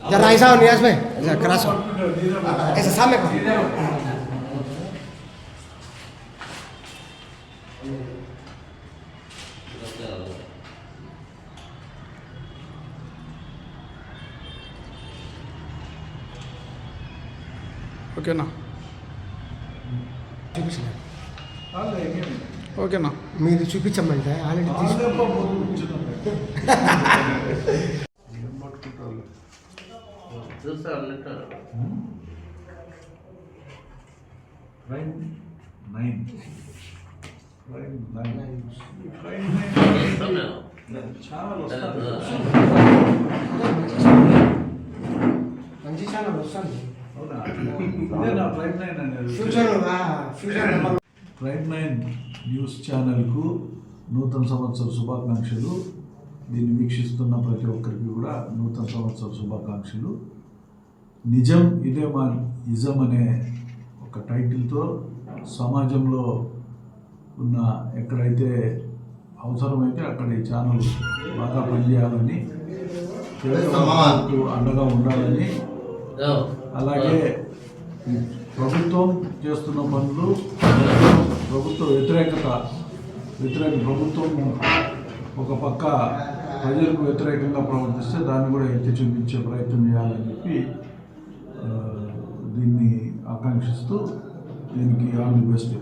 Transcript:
जरा ऐसा हो नियाज में जरा क्रॉस हो ऐसा सामने को ఓకేనా చూపించలేదు ఓకేనా మీరు చూపించమంటే ఆల్రెడీ తీసు చూస్తా nine. మేము ఛానల్ వస్తుంది. మంచి ఛానల్ వస్తుంది. అవునా? ప్రైమ్ నైన్ అనేది. Future future prime nine news ఛానల్కు నూతన సంవత్సర శుభాకాంక్షలు. దీన్ని వీక్షిస్తున్న ప్రతి ఒక్కరికి కూడా నూతన సంవత్సర శుభాకాంక్షలు. నిజం ఇదే మా ఇజం అనే ఒక టైటిల్తో సమాజంలో ఉన్న ఎక్కడైతే అవసరమైతే అక్కడ ఈ ఛానల్ బాగా పనిచేయాలని అండగా ఉండాలని. అలాగే ప్రభుత్వం చేస్తున్న పనులు ప్రభుత్వ వ్యతిరేకత వ్యతిరేక ప్రభుత్వం ఒక పక్క ప్రజలకు వ్యతిరేకంగా ప్రవర్తిస్తే దాన్ని కూడా ఎత్తి చూపించే ప్రయత్నం చేయాలని చెప్పి ఆకాంక్షిస్తూ దీనికి ఆల్ ది బెస్ట్